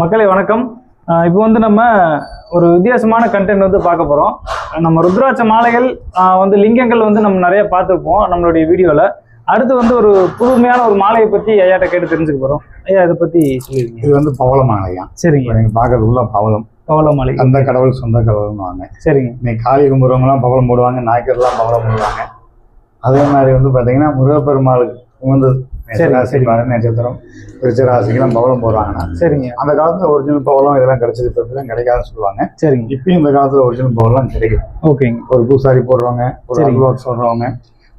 மக்களே வணக்கம். இப்போ வந்து நம்ம ஒரு வித்தியாசமான கண்டென்ட் வந்து பார்க்க போகிறோம் நம்ம ருத்ராட்ச மாலைகள் வந்து லிங்கங்கள் வந்து நம்ம நிறைய பார்த்துருப்போம் நம்மளுடைய வீடியோவில் அடுத்து வந்து ஒரு புதுமையான ஒரு மாலையை பற்றி ஐயாட்ட கேட்டு தெரிஞ்சுக்க போகிறோம் ஐயா இதை பற்றி சொல்லிருக்கீங்க இது வந்து பவள மாலையா? சரிங்க. இப்போ நீங்க பாக்குறது உள்ள பவளம். பவள மாலை. அந்த கடவுள் சொந்த கடவுள்னு வாங்க சரிங்க. இன்னைக்கு காளி கும்புறவங்கலாம் பவளம் போடுவாங்க நாய்க்கர்லாம் பவளம் போடுவாங்க. அதே மாதிரி வந்து பாத்தீங்கன்னா முருகப்பெருமாளுக்கு உகந்தது சரி, ராசி சரி. பாரு நட்சத்திரம் விருச்ச ராசிக்கெல்லாம் பவளம் போடுவாங்கன்னா சரிங்க. அந்த காலத்துல ஒரிஜினல் பவளம் இதெல்லாம் கிடைச்சது இப்போ இப்பெல்லாம் கிடைக்காதுன்னு சொல்லுவாங்க. சரிங்க. இப்பயும் இந்த காலத்துல ஒரிஜினல் பவளம் கிடைக்கும் ஓகேங்க. ஒரு பூசாரி போடுறவங்க ஒரு. அல்வாக் சொல்றவங்க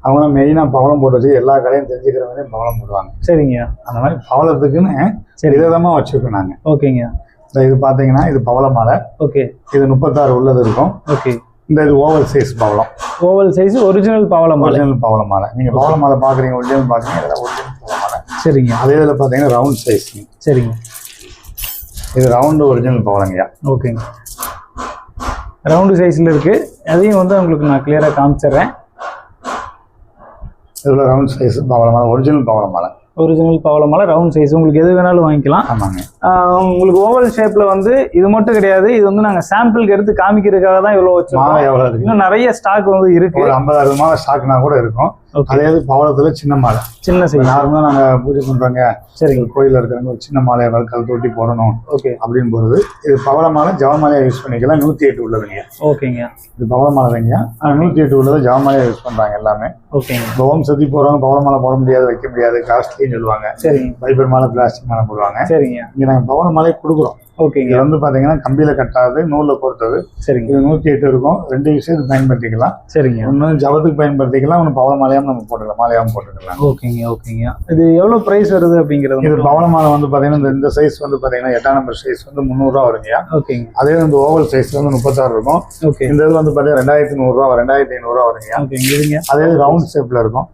அவங்களாம் மெயினாக பவளம் போட்டு வச்சு எல்லா கடையும் தெரிஞ்சுக்கிறவங்க பவளம் போடுவாங்க. சரிங்க. அந்த மாதிரி பவளத்துக்குன்னு சரி. விதவிதமா வச்சிருக்கோம் நாங்க. ஓகேங்க. இந்த இது பாத்தீங்கன்னா இது பவள மாலை ஓகே. இது முப்பத்தாறு உள்ளது இருக்கும். ஓகே. இந்த இது ஓவல் சைஸ் பவளம். ஓவல் சைஸ் ஒரிஜினல் பவள மாலை ஒரிஜினல் பவள மாலை நீங்க பவள மாலை பாக்குறீங்க ஒரிஜினல் பாக்குறீங்க இதெல்லாம் ஒரிஜினல் சரிங்க. அதே இதில் பார்த்தீங்கன்னா ரவுண்ட் சைஸ் சரிங்க. இது ரவுண்டு ஒரிஜினல் பவளங்கய்யா ஓகேங்க. ரவுண்டு சைஸில் இருக்குது அதையும் வந்து உங்களுக்கு நான் கிளியராக காமிச்சிடுறேன். இதில் ரவுண்ட் சைஸ் பவள மாலை ஒரிஜினல் பவள மாலை ஒரிஜினல் பவள மாலை ரவுண்ட் சைஸ் உங்களுக்கு எது வேணாலும் வாங்கிக்கலாம். ஆமாங்க. உங்களுக்கு ஓவல் ஷேப்ல வந்து இது மட்டும் கிடையாது. இது வந்து நாங்க சாம்பிளுக்கு எடுத்து காமிக்கிறதுக்காக தான் இவ்வளவு வச்சிருக்கோம். இன்னும் நிறைய ஸ்டாக் வந்து இருக்கு. ஒரு ஐம்பது அறுபது மாலை ஸ்டாக்னா கூட இருக்கும். அதே பவளத்துல சின்ன மாலை. சின்ன சைஸ் நார்மலாக நாங்கள் பூஜை பண்றாங்க. சரிங்க. கோயிலில் இருக்கிறவங்க ஒரு சின்ன மாலையை கல் தொட்டி போடணும் ஓகே அப்படின்னு போகிறது இது பவள மாலை ஜவ மாலையை யூஸ் பண்ணிக்கலாம். நூற்றி எட்டு உள்ளதுங்க. ஓகேங்க இது பவள மாலை தாங்க நூற்றி எட்டு உள்ளது ஜவ மாலையை யூஸ் பண்றாங்க எல்லாமே. ஓகேங்க இப்போ ஓம் சதி போகிறவங்க பவள மாலை போட முடியாது வைக்க முடியாது காஸ்ட்லின்னு சொல்லுவாங்க. சரிங்க. பைபர் மாலை பிளாஸ்டிக் மாலை போடுவாங்க. சரிங்க. நாங்கள் பவள மாலையை கொடுக்குறோம். ஓகேங்க. இது வந்து பார்த்தீங்கன்னா கம்பியில் கட்டாது நூலில் பொறுத்தது சரிங்க. இது நூற்றி எட்டு இருக்கும். ரெண்டு விஷயத்துக்கு பயன்படுத்திக்கலாம். சரிங்க. ஒன்று ஜபத்துக்கு பயன்படுத்திக்கலாம் ஒன்று பவள மாலையாகவும் நம்ம போட்டுக்கலாம். மாலையாகவும் போட்டுக்கலாம். ஓகேங்க ஓகேங்க. இது எவ்வளவு பிரைஸ் வருது அப்படிங்கிறது இது. பவள மாலை வந்து பார்த்தீங்கன்னா இந்த- சைஸ் வந்து பார்த்தீங்கன்னா எட்டாம் நம்பர் சைஸ் வந்து முந்நூறுரூவா வருங்கய்யா ஓகேங்க. அதே வந்து ஓவல் சைஸ் வந்து முப்பத்தாறு இருக்கும். ஓகே. இந்த இது வந்து பார்த்தீங்கன்னா ரெண்டாயிரத்தி நூறுரூவா ரெண்டாயிரத்தி ஐநூறுரூவா வருங்கய்யா ஓகேங்க இதுங்க அதே ரவுண்ட் ஷேப்பில் இருக்கும்.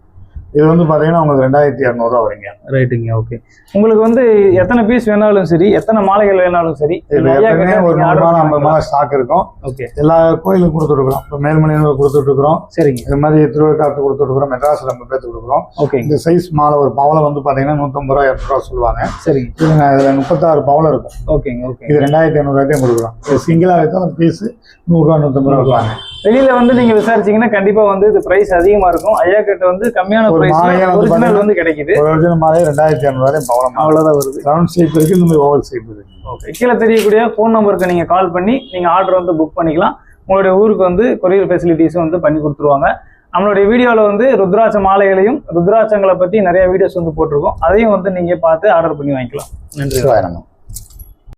இது வந்து பார்த்தீங்கன்னா உங்களுக்கு ரெண்டாயிரத்தி இரநூறுவா வருங்க. ரைட்டுங்க ஓகே உங்களுக்கு வந்து எத்தனை பீஸ் வேணாலும் சரி எத்தனை மாலைகள் வேணாலும் சரி ஒரு நீங்க நூறு order மாலை ஐம்பது. மாலை ஸ்டாக் இருக்கும். ஓகே எல்லா கோயிலுக்கும் கொடுத்துருக்குறோம் இப்போ மேல்மலையில் கொடுத்துட்ருக்குறோம் சரிங்க. இது மாதிரி திருவிழாக்கு கொடுத்துருக்குறோம் மெட்ராஸில் நம்ம பேர்த்து கொடுக்குறோம். ஓகேங்க இந்த சைஸ் மாலை ஒரு பவளை வந்து பார்த்தீங்கன்னா நூற்றம்பது ரூபா இரநூறுவா சொல்லுவாங்க. சரிங்க. இதுங்க இதில் முப்பத்தாறு பவளை இருக்கும். ஓகேங்க ஓகே இது ரெண்டாயிரத்தி ஐநூறுவாய்க்கும் கொடுக்குறோம். சிங்கிளாக வைத்தா ஒரு பீஸு நூறுரூவா நூற்றம்பது ரூபா கொடுப்பாங்க வெளியில வந்து நீங்க விசாரிச்சீங்கன்னா கண்டிப்பா வந்து இது பிரைஸ் அதிகமா இருக்கும். ஐயா கிட்ட வந்து கம்மியான பிரைஸ் ஒரிஜினல் வந்து கிடைக்குது. ஒரு ஒரிஜினல் மாலையே ரெண்டாயிரத்தி இரநூறுவாயும் பவளை மாலை அவ்வளவுதான் வருது. ரவுண்ட் ஷேப் இருக்குது இந்த மாதிரி ஓவல் ஷேப் இருக்குது ஓகே கீழே தெரியக்கூடிய ஃபோன் நம்பருக்கு நீங்க கால் பண்ணி நீங்க ஆர்டர் வந்து புக் பண்ணிக்கலாம். உங்களுடைய ஊருக்கு வந்து கொரியர் ஃபெசிலிட்டிஸும் வந்து பண்ணி கொடுத்துருவாங்க. நம்மளுடைய வீடியோவில் வந்து ருத்ராட்ச மாலைகளையும் ருத்ராட்சங்களை பற்றி நிறைய வீடியோஸ் வந்து போட்டிருக்கோம். அதையும் வந்து நீங்கள் பார்த்து ஆர்டர் பண்ணி வாங்கிக்கலாம். நன்றி.